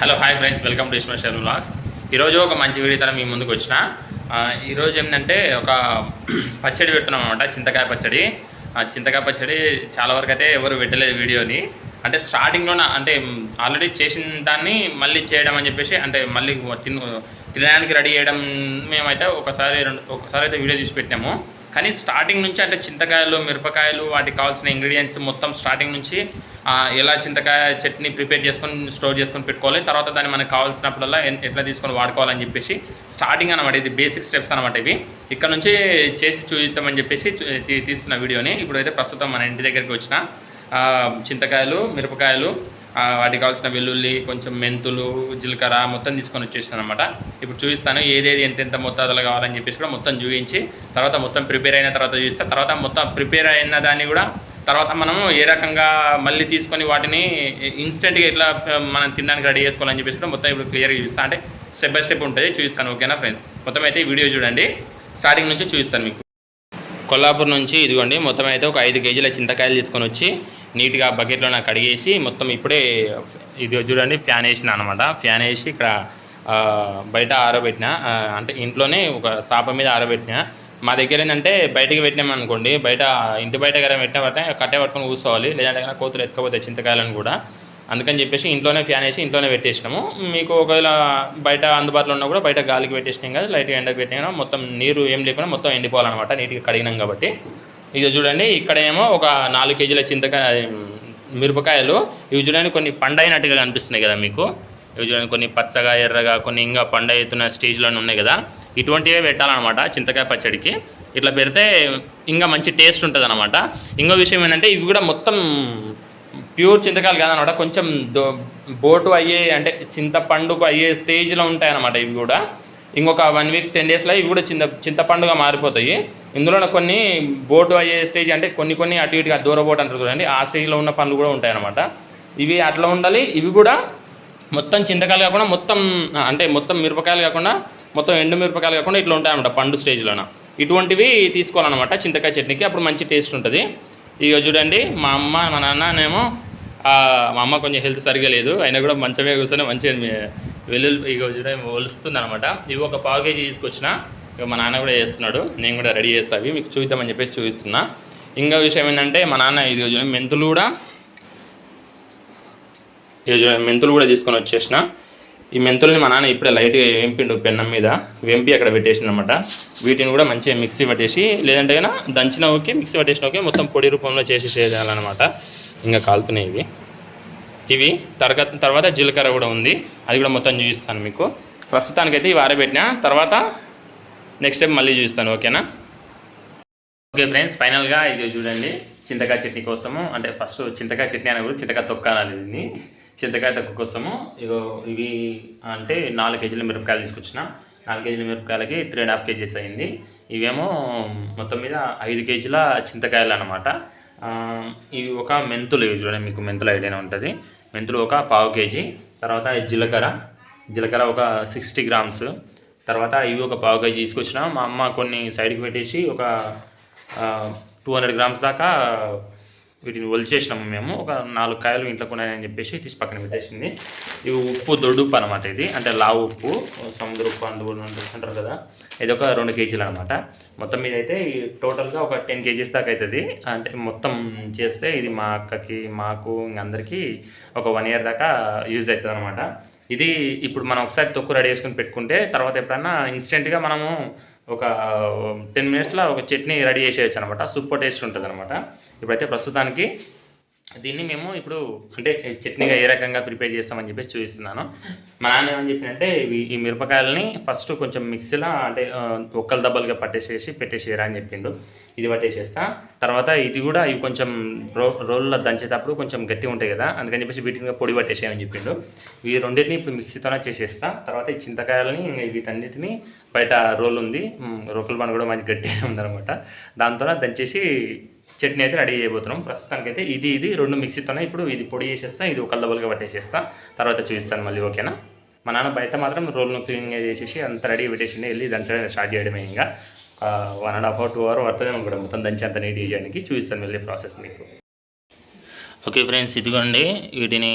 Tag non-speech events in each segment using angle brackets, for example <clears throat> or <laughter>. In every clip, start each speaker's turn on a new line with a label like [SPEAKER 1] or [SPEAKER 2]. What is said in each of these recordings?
[SPEAKER 1] Hello hi friends welcome to ఇస్మా షర్ blogs ఈరోజు ఒక మంచి వీడియోతో మీ ముందుకు వచ్చిన. ఈరోజు ఏంటంటే ఒక <clears throat> పచ్చడి పెడుతున్నాం అనమాట చింతకాయ పచ్చడి. ఆ చింతకాయ పచ్చడి చాలా వరకు అయితే ఎవరు పెట్టలేదు వీడియోని. అంటే స్టార్టింగ్లోన అంటే ఆల్రెడీ చేసిన దాన్ని మళ్ళీ చేయడం అని చెప్పేసి అంటే మళ్ళీ తిన తినడానికి రెడీ చేయడం మేమైతే ఒకసారి రెండు ఒకసారి అయితే వీడియో తీసి పెట్టినాము కానీ స్టార్టింగ్ నుంచి అంటే చింతకాయలు మిరపకాయలు వాటికి కావాల్సిన ఇంగ్రీడియంట్స్ మొత్తం స్టార్టింగ్ నుంచి ఎలా చింతకాయ చట్నీ ప్రిపేర్ చేసుకొని స్టోర్ చేసుకొని పెట్టుకోవాలి. తర్వాత దాన్ని మనకు కావాల్సినప్పుడల్లా ఎట్లా తీసుకొని వాడుకోవాలని చెప్పేసి స్టార్టింగ్ అనమాట ఇది బేసిక్ స్టెప్స్ అనమాట ఇవి. ఇక్కడ నుంచి చేసి చూద్దామని చెప్పేసి తీస్తున్న వీడియోని. ఇప్పుడైతే ప్రస్తుతం మన ఇంటి దగ్గరికి వచ్చిన చింతకాయలు మిరపకాయలు వాటికి కావాల్సిన వెల్లుల్లి కొంచెం మెంతులు జీలకర్ర మొత్తం తీసుకొని వచ్చేసాను అనమాట ఇప్పుడు చూపిస్తాను ఏదేది ఎంతెంత మొత్తాదులు కావాలని చెప్పేసి కూడా మొత్తం చూపించి తర్వాత మొత్తం ప్రిపేర్ అయిన తర్వాత చూపిస్తాను తర్వాత మొత్తం ప్రిపేర్ అయిన దాన్ని కూడా తర్వాత మనము ఏ రకంగా మళ్ళీ తీసుకొని వాటిని ఇన్స్టెంట్గా ఎట్లా మనం తినడానికి రెడీ చేసుకోవాలని చెప్పేసి కూడా మొత్తం ఇప్పుడు క్లియర్గా చూపిస్తాను అంటే స్టెప్ బై స్టెప్ ఉంటుంది చూపిస్తాను. ఓకేనా ఫ్రెండ్స్? మొత్తం అయితే వీడియో చూడండి. స్టార్టింగ్ నుంచి చూపిస్తాను మీకు. కొల్లాపూర్ నుంచి ఇదిగోండి మొత్తం అయితే ఒక ఐదు కేజీల చింతకాయలు తీసుకొని వచ్చి నీట్గా బకెట్లో నాకు కడిగేసి మొత్తం ఇప్పుడే ఇది చూడండి ఫ్యాన్ వేసిన అనమాట ఫ్యాన్ వేసి ఇక్కడ బయట ఆరబెట్టిన అంటే ఇంట్లోనే ఒక సాప మీద ఆరబెట్టిన. మా దగ్గర ఏంటంటే బయటకి పెట్టినాం అనుకోండి బయట ఇంటి బయట కదా పెట్టిన పట్టే కట్టే పట్టుకొని కూర్చోవాలి లేదంటే కనుక కోతులు ఎత్తుకపోతే చింతకాయలను కూడా. అందుకని చెప్పేసి ఇంట్లోనే ఫ్యాన్ వేసి ఇంట్లోనే పెట్టేసినాము. మీకు ఒకవేళ బయట అందుబాటులో ఉన్నా కూడా బయట గాలికి పెట్టేసినాం కదా లైట్గా ఎండకు పెట్టినా మొత్తం నీరు ఏం లేకుండా మొత్తం ఎండిపోవాలన్నమాట నీట్గా కడిగినాం కాబట్టి. ఇక చూడండి ఇక్కడ ఏమో ఒక నాలుగు కేజీల చింతకాయ మిరపకాయలు. ఇవి చూడండి కొన్ని పండైనట్టుగా కనిపిస్తున్నాయి కదా మీకు. ఇవి చూడండి కొన్ని పచ్చగా ఎర్రగా కొన్ని ఇంకా పండవుతున్న స్టేజ్లో ఉన్నాయి కదా. ఇటువంటివే పెట్టాలన్నమాట చింతకాయ పచ్చడికి. ఇట్లా పెడితే ఇంకా మంచి టేస్ట్ ఉంటుంది అనమాట ఇంకో విషయం ఏంటంటే ఇవి కూడా మొత్తం ప్యూర్ చింతకాయలు కాదనమాట కొంచెం దో బోటు అయ్యే అంటే చింతపండుకు అయ్యే స్టేజ్లో ఉంటాయి అన్నమాట ఇవి కూడా. ఇంకొక వన్ వీక్ టెన్ డేస్లో ఇవి కూడా చింత చింతపండుగా మారిపోతాయి. ఇందులో కొన్ని బోటు అయ్యే స్టేజ్ అంటే కొన్ని కొన్ని అటు ఇటుగా దూర బోటు అంటారు చూడండి. ఆ స్టేజ్లో ఉన్న పండ్లు కూడా ఉంటాయన్నమాట. ఇవి అట్లా ఉండాలి. ఇవి కూడా మొత్తం చింతకాయలు కాకుండా మొత్తం అంటే మొత్తం మిరపకాయలు కాకుండా మొత్తం ఎండు మిరపకాయలు కాకుండా ఇట్లా ఉంటాయన్నమాట పండు స్టేజ్లోన ఇటువంటివి తీసుకోవాలన్నమాట చింతకాయ చట్నీకి. అప్పుడు మంచి టేస్ట్ ఉంటుంది. ఇక చూడండి మా అమ్మ మా నాన్ననేమో మా అమ్మ కొంచెం హెల్త్ సరిగా లేదు. అయినా కూడా మంచమే కూర్చొని మంచిగా వెల్లుల్లి ఇక వలుస్తుంది అనమాట ఇవి ఒక పావు కేజీ తీసుకొచ్చిన ఇక మా నాన్న కూడా చేస్తున్నాడు. నేను కూడా రెడీ చేస్తావి మీకు చూద్దామని చెప్పేసి చూపిస్తున్నా. ఇంకా విషయం ఏంటంటే మా నాన్న ఇది చూడండి మెంతులు కూడా ఇది చూడండి మెంతులు కూడా తీసుకొని వచ్చేసిన. ఈ మెంతుల్ని మా నాన్న ఇప్పుడే లైట్గా వేంపిండు పెన్నం మీద వేంపి అక్కడ పెట్టేసిన అనమాట వీటిని కూడా మంచిగా మిక్సీ పట్టేసి లేదంటే కన్నా దంచిన ఓకే మిక్సీ పట్టేసిన ఓకే మొత్తం పొడి రూపంలో చేసి చేయాలన్నమాట. ఇంకా కాలుతున్నాయి ఇవి. ఇవి తర్వాత తర్వాత జీలకర్ర కూడా ఉంది. అది కూడా మొత్తం చూపిస్తాను మీకు. ప్రస్తుతానికైతే ఇవి ఆరబెట్టిన తర్వాత నెక్స్ట్ టైం మళ్ళీ చూపిస్తాను ఓకేనా ఓకే ఫ్రెండ్స్ ఫైనల్గా ఇది చూడండి చింతకాయ చట్నీ కోసము అంటే ఫస్ట్ చింతకాయ చట్నీ అనేది కూడా చింతకాయ తొక్కాలి దీన్ని. చింతకాయ తొక్క కోసము ఇగో ఇవి అంటే నాలుగు కేజీల మిరపకాయలు తీసుకొచ్చిన. నాలుగు కేజీల మిరపకాయలకి త్రీ అండ్ హాఫ్ కేజీస్ అయింది. ఇవేమో మొత్తం మీద ఐదు కేజీల చింతకాయలు అనమాట ఇవి ఒక మెంతులు ఇవి చూడండి మీకు మెంతులు ఐడియానే ఉంటుంది. మెంతులు ఒక పావు కేజీ తర్వాత జీలకర్ర జీలకర్ర ఒక సిక్స్టీ గ్రామ్స్ తర్వాత ఇవి ఒక పావు కేజీ తీసుకొచ్చిన మా అమ్మ కొన్ని సైడ్కి పెట్టేసి ఒక టూ హండ్రెడ్ గ్రామ్స్ దాకా వీటిని ఒలిచేసినాము మేము. ఒక నాలుగు కాయలు ఇంట్లో కొన్నాయని చెప్పేసి తీసి పక్కన పెట్టేసింది. ఇవి ఉప్పు దొడ్డు ఉప్పు అనమాట ఇది. అంటే లావు ఉప్పు సముద్ర ఉప్పు అందులో అంటారు కదా. ఇది ఒక రెండు కేజీలు అనమాట మొత్తం మీద అయితే ఈ టోటల్గా ఒక టెన్ కేజీస్ దాకా అవుతుంది అంటే మొత్తం చేస్తే ఇది మా అక్కకి మాకు ఇంక అందరికీ ఒక వన్ ఇయర్ దాకా యూజ్ అవుతుంది అనమాట ఇది ఇప్పుడు మనం ఒకసారి తొక్కు రెడీ చేసుకుని పెట్టుకుంటే తర్వాత ఎప్పుడన్నా ఇన్స్టెంట్గా మనము ఒక um, టెన్ మినిట్స్లో ఒక చట్నీ రెడీ చేసేయచ్చు అనమాట సూపర్ టేస్ట్ ఉంటుంది అనమాట ఇప్పుడైతే ప్రస్తుతానికి దీన్ని మేము ఇప్పుడు అంటే చట్నీగా ఏ రకంగా ప్రిపేర్ చేస్తామని చెప్పేసి చూపిస్తున్నాను. మా నాన్న ఏమని చెప్పినంటే ఈ మిరపకాయలని ఫస్ట్ కొంచెం మిక్సీలో అంటే ఒక్కలు దెబ్బలుగా పట్టేసేసి పెట్టేసేయరా అని చెప్పిండు. ఇది పట్టేసేస్తా. తర్వాత ఇది కూడా ఇవి కొంచెం రో రోల్లో దంచేటప్పుడు కొంచెం గట్టిగా ఉంటాయి కదా అందుకని చెప్పేసి వీటిని పొడి పట్టేసేయని చెప్పిండు. ఈ రెండింటిని ఇప్పుడు మిక్సీతోనే చేసేస్తా. తర్వాత ఈ చింతకాయలని వీటన్నిటిని బయట రోల్ ఉంది. రోకల రోకల్ పని కూడా మంచి గట్టిగా ఉందనమాట దాంతో దంచేసి చట్నీ అయితే రెడీ చేయబోతున్నాం. ప్రస్తుతానికైతే ఇది ఇది రెండు మిక్సీతోనే ఇప్పుడు ఇది పొడి చేసేస్తా ఇది ఒక డబుల్గా పట్టేసేస్తా. తర్వాత చూపిస్తాను మళ్ళీ ఓకేనా? మా నాన్న బయట మాత్రం రోల్ను క్లీన్గా చేసేసి అంత రెడీ పెట్టేసి వెళ్ళి దంచడం స్టార్ట్ చేయడమే ఇంకా. One and half hour two hour పడుతుంది కూడా మొత్తం దంచి అంత నీట్ చేయడానికి చూపిస్తాను మళ్ళీ ప్రాసెస్ మీకు. ఓకే ఫ్రెండ్స్ ఇదిగోండి వీటిని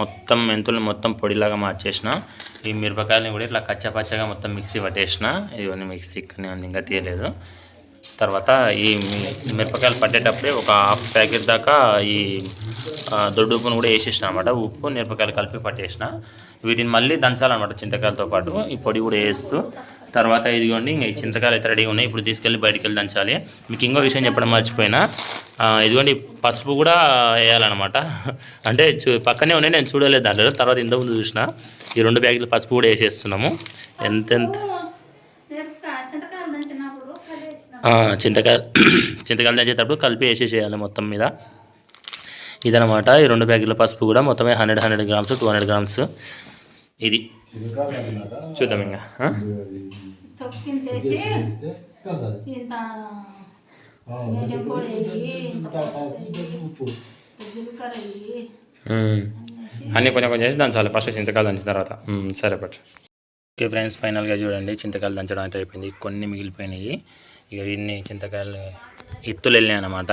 [SPEAKER 1] మొత్తం మెంతులు మొత్తం పొడిలాగా మార్చేసిన. ఈ మిరపకాయలని కూడా ఇట్లా కచ్చపచ్చగా మొత్తం మిక్సీ పట్టేసిన. ఇవన్నీ మిక్సీ ఇక్కడనే ఉంది ఇంకా తీయలేదు. తర్వాత ఈ మిరపకాయలు పట్టేటప్పుడే ఒక హాఫ్ ప్యాకెట్ దాకా ఈ దొడ్డు ఉప్పును కూడా వేసేసిన అనమాట ఉప్పు మిరపకాయలు కలిపి పట్టేసిన. వీటిని మళ్ళీ దంచాలన్నమాట చింతకాయలతో పాటు. ఈ పొడి కూడా వేస్తూ. తర్వాత ఇదిగోండి ఇంకా ఈ చింతకాయలు అయితే రెడీగా ఉన్నాయి. ఇప్పుడు తీసుకెళ్ళి బయటికి వెళ్ళి దంచాలి. మీకు ఇంకో విషయం చెప్పడం మర్చిపోయినా. ఇదిగోండి పసుపు కూడా వేయాలన్నమాట. అంటే చూ పక్కనే ఉన్నాయి నేను చూడలేదు దాంట్లో. తర్వాత ఇంతకుముందు చూసిన. ఈ రెండు ప్యాకెట్లు పసుపు కూడా వేసేస్తున్నాము. ఎంతెంత
[SPEAKER 2] మిరపకాయ చింతకాయలు దంచినప్పుడు కలిపేసిన
[SPEAKER 1] ఆ, చింతకాయ <clears throat> చింతకాయలు దంచేటప్పుడు కలిపి వేసేసేయాలి మొత్తం మీద. ఇదనమాట ఈ రెండు ప్యాకెట్ల పసుపు కూడా మొత్తమే hundred hundred grams two hundred grams. ఇది. చూద్దాం ఇంకా. అన్నీ కొంచెం కొంచెం చేసి దంచాలి. ఫస్ట్ చింతకాయలు దంచిన తర్వాత. సరే పట్టు ఓకే ఫ్రెండ్స్ ఫైనల్గా చూడండి. చింతకాయలు దంచడం అయితే అయిపోయింది. కొన్ని మిగిలిపోయినాయి. ఇక ఇన్ని చింతకాయలు ఇత్తులు వెళ్ళినాయి అనమాట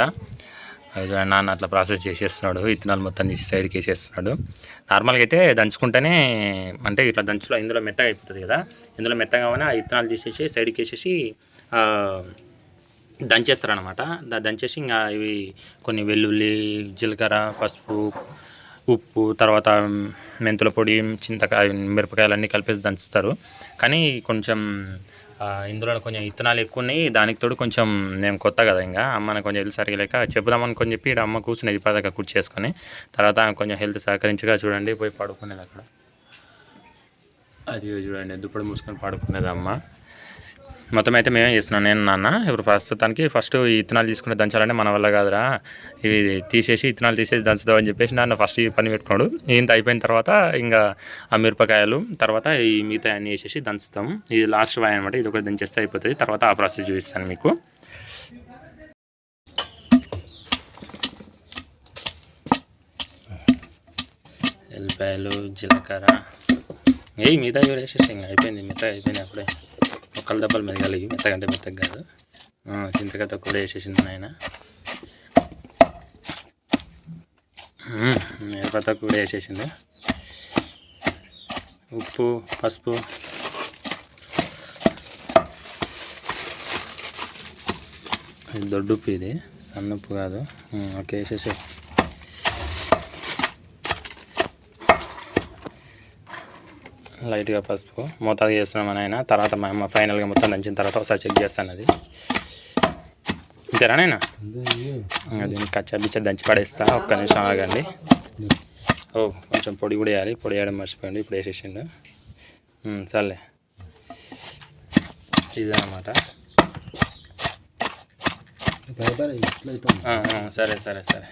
[SPEAKER 1] నాన్న అట్లా ప్రాసెస్ చేసేస్తున్నాడు. ఇత్తనాలు మొత్తం తీసి సైడ్కి వేసేస్తున్నాడు. నార్మల్గా అయితే దంచుకుంటేనే అంటే ఇట్లా దంచులో ఇందులో మెత్తగా అయిపోతుంది కదా. ఇందులో మెత్తగా ఆ ఇత్తనాలు తీసేసి సైడ్కి వేసేసి దంచేస్తారనమాట దంచేసి ఇంకా ఇవి కొన్ని వెల్లుల్లి జీలకర్ర పసుపు ఉప్పు తర్వాత మెంతుల పొడి చింతకాయ మిరపకాయలు అన్నీ కలిపేసి దంచుతారు. కానీ కొంచెం ఇందులో కొంచెం ఇత్తనాలు ఎక్కువ ఉన్నాయి. దానికి తోడు కొంచెం నేను కొత్త కదా ఇంకా. అమ్మని కొంచెం హెల్త్ సరిగలేక చెప్పుదామనుకొని చెప్పి ఈడ అమ్మ కూర్చునేది పదక కూర్చేసుకొని తర్వాత కొంచెం హెల్త్ సహకరించగా చూడండి పోయి పడుకునేది అక్కడ. అది చూడండి దుప్పటి మూసుకొని పడుకునేది అమ్మ. మొత్తం అయితే మేమే చేస్తున్నాం. నేను నాన్న ఇప్పుడు ప్రస్తుతానికి ఫస్ట్ ఈ ఇత్తనాలు తీసుకుని దంచాలంటే మన వల్ల కాదురా. ఇవి తీసేసి ఇత్తనాలు తీసేసి దంచుదామని చెప్పేసి నాన్న ఫస్ట్ ఈ పని పెట్టుకున్నాడు. ఇంత అయిపోయిన తర్వాత ఇంకా ఆ మిరపకాయలు తర్వాత ఈ మిగతా అన్నీ వేసేసి దంచుతాం. ఇది లాస్ట్ వాయి అనమాట ఇది ఒకటి దంచేస్తే అయిపోతుంది. తర్వాత ఆ ప్రాసెస్ చూపిస్తాను మీకు. ఎల్లిపాయలు జీలకర్ర. ఏ మిగతా కూడా వేసేసి ఇంకా. అయిపోయింది మిగతా అయిపోయింది అప్పుడే. ఒక్కళ్ళ దెబ్బలు మెదగాలి మెత్తగంటే మెత్తగా కాదు. ఆ, చింతకాయతో కూడా వేసేసింది ఆయన మిరపతో కూడా వేసేసింది ఉప్పు పసుపు. దొడ్డుప్పు ఉప్పు ఇది సన్న ఉప్పు కాదు ఓకే వేసేసి లైట్గా పసుపు మోతాదు చేస్తున్నాం ఆయన. తర్వాత మా అమ్మ ఫైనల్గా మొత్తం దంచిన తర్వాత ఒకసారి చెక్ చేస్తాను అది అంతేనా నాయనా? అది కచ్చా బిచ్చా దంచి పడేస్తా. ఒక్క నిమిషం ఆగండి. ఓ కొంచెం పొడి కూడా వేయాలి. పొడి వేయడం మర్చిపోయింది ఇప్పుడు వేసేసిండు. సర్లే. ఇదన్నమాట. సరే సరే సరే.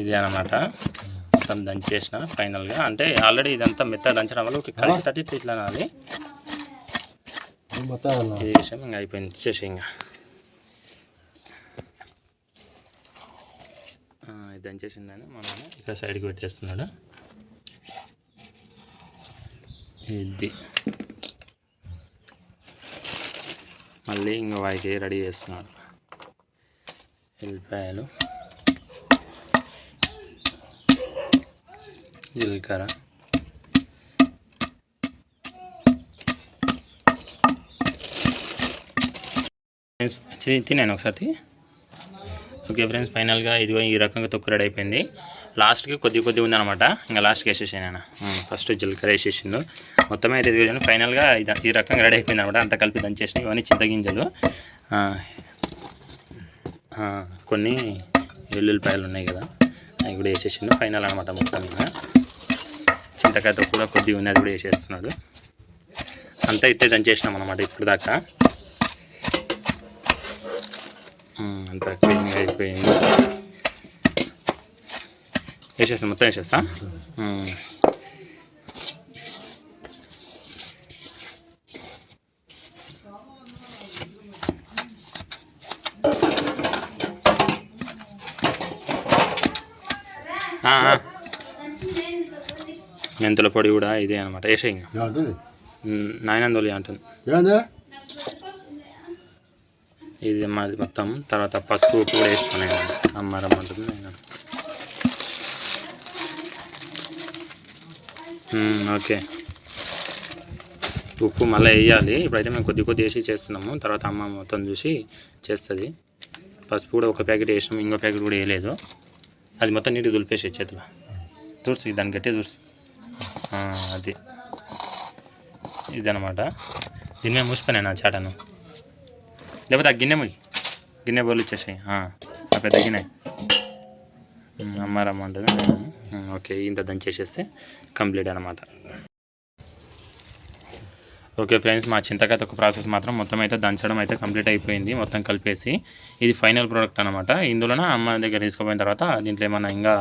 [SPEAKER 1] ఇది అన్నమాట. మొత్తం దంచేసిన ఫైనల్గా. అంటే ఆల్రెడీ ఇదంతా మెత్తగా దంచడం వల్ల ఒక కలిసి తట్టి ఇట్లా నాది. ఇది విషయం ఇంకా అయిపోయింది ఇంకా. దంచేసిందని మన ఇక్కడ సైడ్కి పెట్టేస్తున్నాడు. ఇది. మళ్ళీ ఇంకా వాయికి రెడీ చేస్తున్నాడు. ఎల్లిపాయలు. జీలకర్ర. ఫ్రెండ్స్ తినాను ఒకసారి. ఓకే ఫ్రెండ్స్ ఫైనల్గా ఇదిగో ఈ రకంగా తొక్కు రెడీ అయిపోయింది. లాస్ట్కి కొద్ది కొద్ది ఉందనమాట ఇంకా లాస్ట్కి వేసేసాను నేను ఫస్ట్ జీలకర్ర వేసేసిండు. మొత్తం అయితే ఇది ఫైనల్గా ఇది ఈ రకంగా రెడీ అయిపోయింది అనమాట అంత కలిపి దంచేసిన ఇవన్నీ చింతగింజలు కొన్ని వెల్లుల్లిపాయలు ఉన్నాయి కదా అవి కూడా వేసేసిండు. ఫైనల్ అనమాట మొత్తం ఇంకా. చింతకాయతో కూడా కొద్దిగా ఉన్నది కూడా వేసేస్తున్నాడు. అంతా ఇట్టే దంచేసినాం అనమాట ఇప్పుడు దాకా. అంతా క్లీన్ అయిపోయింది. వేసేస్తా మొత్తం వేసేస్తా. ఆ. మెంతుల పొడి కూడా ఇదే అనమాట వేసే నైన్ వందలు అంటుంది. ఇది మాది మొత్తం. తర్వాత పసుపు కూడా వేసుకున్నాయి అమ్మారమ్మ అంటుంది నేను ఓకే. ఉప్పు మళ్ళీ వేయాలి. ఇప్పుడైతే మేము కొద్ది కొద్ది వేసి చేస్తున్నాము. తర్వాత అమ్మ మొత్తం చూసి చేస్తుంది. పసుపు కూడా ఒక ప్యాకెట్ వేసినాము. ఇంకో ప్యాకెట్ కూడా వేయలేదు. అది మొత్తం నీటికి దులిపేసి చేతిలో తుడుచు దాన్ని గట్టే తుడుచు అది. ఇదనమాట దీని మీద మూసిపోయినా చాటను. లేకపోతే ఆ గిన్నె గిన్నె బోర్లు ఇచ్చేసాయి. ఆ పెద్ద గిన్నె. అమ్మారమ్మ అమ్మ ఓకే ఇంత దంచేసేస్తే కంప్లీట్ అనమాట ఓకే ఫ్రెండ్స్ మా చింతకాయ ఒక ప్రాసెస్ మాత్రం మొత్తం అయితే దంచడం అయితే కంప్లీట్ అయిపోయింది. మొత్తం కలిపేసి ఇది ఫైనల్ ప్రోడక్ట్ అనమాట ఇందులోన అమ్మ దగ్గర తీసుకుపోయిన తర్వాత దీంట్లో ఏమైనా ఇంకా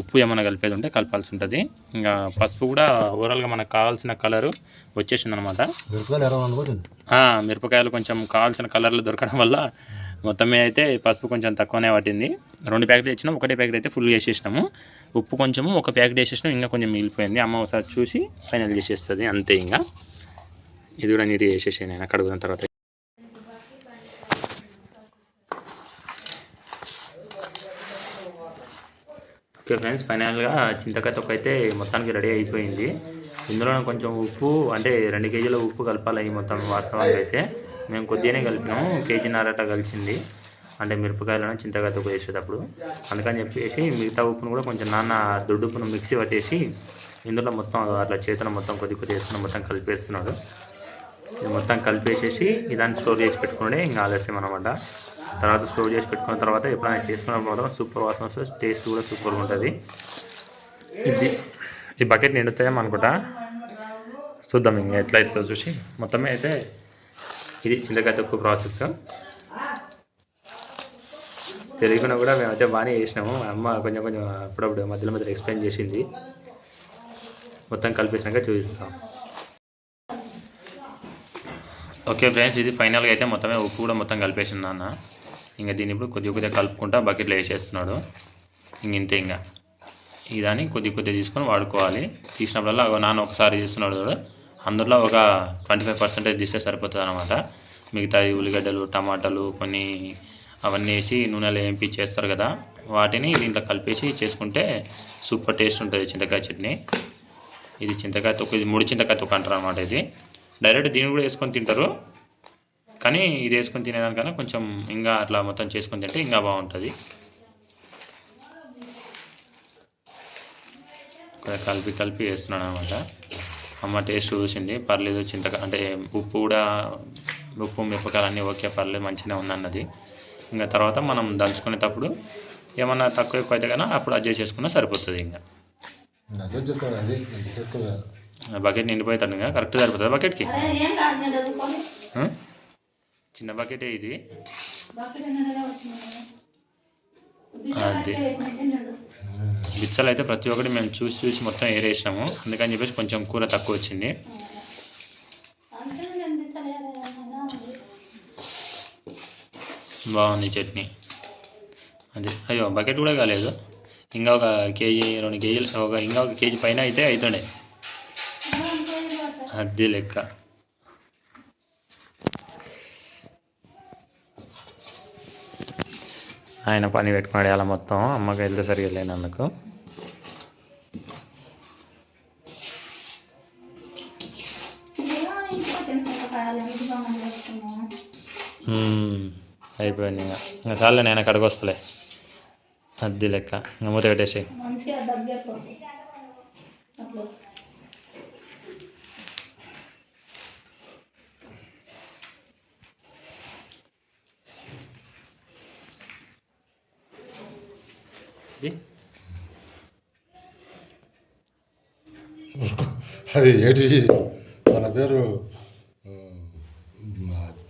[SPEAKER 1] ఉప్పు ఏమైనా కలిపేది ఉంటే కలపాల్సి ఉంటుంది ఇంకా పసుపు కూడా ఓవరాల్గా మనకు కావాల్సిన కలరు వచ్చేసింది అనమాట
[SPEAKER 3] మిరపకాయలు
[SPEAKER 1] కొంచెం కావాల్సిన కలర్లు దొరకడం వల్ల మొత్తం మీద అయితే పసుపు కొంచెం తక్కువనే పట్టింది. రెండు ప్యాకెట్లు ఇచ్చినాం ఒకటే ప్యాకెట్ అయితే ఫుల్ వేసేసినాము ఉప్పు కొంచెము ఒక ప్యాకెట్ వేసేసినాం ఇంకా కొంచెం మిగిలిపోయింది. అమ్మ ఒకసారి చూసి ఫైనల్ చేసేస్తుంది అంతే ఇంకా. ఇది కూడా నీట్గా వేసేసాను నేను కడుగుతున్న తర్వాత ఓకే ఫ్రెండ్స్ ఫైనల్గా చింతకాయ తొక్క అయితే మొత్తానికి రెడీ అయిపోయింది. ఇందులో కొంచెం ఉప్పు అంటే రెండు కేజీల ఉప్పు కలపాలి మొత్తం వాస్తవానికి అయితే. మేము కొద్దిగానే కలిపినాము కేజీన్నరట కలిసింది. అంటే మిరపకాయలను చింతకాయ తొక్క వేసేటప్పుడు అందుకని చెప్పేసి మిగతా ఉప్పును కూడా కొంచెం నాన్న దొడ్డు ఉప్పును మిక్సీ పట్టేసి ఇందులో మొత్తం అట్లా చేతులు మొత్తం కొద్ది కొద్ది వేసుకుని మొత్తం కలిపేస్తున్నాడు మొత్తం కలిపేసేసి ఇదాన్ని స్టోర్ చేసి పెట్టుకుంటే ఇంకా ఆలస్యం అనమాట తర్వాత స్టోర్ చేసి పెట్టుకున్న తర్వాత ఎప్పుడైనా చేసుకున్నప్పుడు మాత్రం సూపర్ వాసన వస్తుంది టేస్ట్ కూడా సూపర్గా ఉంటుంది. ఇది ఈ బకెట్ నిండుతాయేమో అనుకుంటా. చూద్దాం ఇంకా ఎట్లా అవుతుందో చూసి. మొత్తమే అయితే ఇది చింతకాయ తక్కువ ప్రాసెస్. తెలియకుండా కూడా మేమైతే బాగానే చేసినాము. మా అమ్మ కొంచెం కొంచెం అప్పుడప్పుడు మధ్యలో మధ్యలో ఎక్స్ప్లెయిన్ చేసింది. మొత్తం కలిపేసినాక చూపిస్తాం. ఓకే ఫ్రెండ్స్ ఇది ఫైనల్గా అయితే మొత్తమే ఉప్పు కూడా మొత్తం కలిపేసింది నాన్న. ఇంకా దీన్ని ఇప్పుడు కొద్ది కొద్దిగా కలుపుకుంటా బకెట్లో వేసేస్తున్నాడు. ఇంక ఇంతే ఇంకా. ఇదాన్ని కొద్ది కొద్దిగా తీసుకొని వాడుకోవాలి. తీసినప్పుడల్లా నాన్న ఒకసారి తీస్తున్నాడు చూడు. అందులో ఒక ట్వంటీ ఫైవ్ పర్సెంటేజ్ తీస్తే సరిపోతుంది అనమాట మిగతా ఉల్లిగడ్డలు టమాటాలు కొన్ని అవన్నీ వేసి నూనెలో వేయింపి చేస్తారు కదా. వాటిని దీంట్లో కలిపేసి చేసుకుంటే సూపర్ టేస్ట్ ఉంటుంది చింతకాయ చట్నీ. ఇది చింతకాయ తొక్కు ఇది ముడి చింతకాయ తొక్కు అంటారు అనమాట ఇది. డైరెక్ట్ దీన్ని కూడా వేసుకొని తింటారు. కానీ ఇది వేసుకొని తినేదానికన్నా కొంచెం ఇంకా అట్లా మొత్తం చేసుకొని తింటే ఇంకా బాగుంటుంది. కలిపి కలిపి వేస్తున్నాను అనమాట అమ్మ టేస్ట్ చూసింది పర్లేదు చింతక అంటే ఉప్పు కూడా ఉప్పు మిరపకాయలు అన్నీ ఓకే పర్లేదు మంచిగానే ఉందన్నది. ఇంకా తర్వాత మనం దంచుకునేటప్పుడు ఏమన్నా తక్కువ ఎక్కువ అయితే కన్నా అప్పుడు అడ్జస్ట్ చేసుకున్నా సరిపోతుంది ఇంకా. బకెట్ నిండిపోతాడు ఇంకా కరెక్ట్ సరిపోతుంది బకెట్కి చిన్న బకెటే ఇది. అది. బిచ్చలు అయితే ప్రతి ఒక్కటి మేము చూసి చూసి మొత్తం ఏరేసినాము. అందుకని చెప్పేసి కొంచెం కూర తక్కువ వచ్చింది. బాగుంది చట్నీ. అది. అయ్యో బకెట్ కూడా కాలేదు. ఇంకా ఒక కేజీ రెండు కేజీలు ఒక ఇంకా ఒక కేజీ పైన అయితే అవుతుండే. అది లెక్క. ఆయన పని పెట్టుకున్నాడు అలా మొత్తం. అమ్మకి వెళ్తే సరిగా లేనందుకు. అయిపోయింది ఇంకా. ఇంకా చాలే నేను అక్కడికి వస్తలే. అది లెక్క. ఇంకా మూత పెట్టేసి
[SPEAKER 2] మంచిగా దగ్గరకు అట్లా
[SPEAKER 1] ఇది
[SPEAKER 3] అది ఏంటి? మన పేరు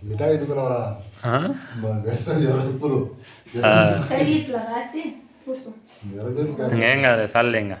[SPEAKER 3] మిఠాయి ఎదుకున్నావరా
[SPEAKER 1] ఆ?
[SPEAKER 3] వేస్తాం ఎర్ర నిప్పులు
[SPEAKER 1] ఆ.
[SPEAKER 2] కడిగి ఇట్లా రాసి చూసు
[SPEAKER 3] ఎర్ర మిరపకాయలు
[SPEAKER 1] ఇంకేం కాదు చాలే ఇంకా.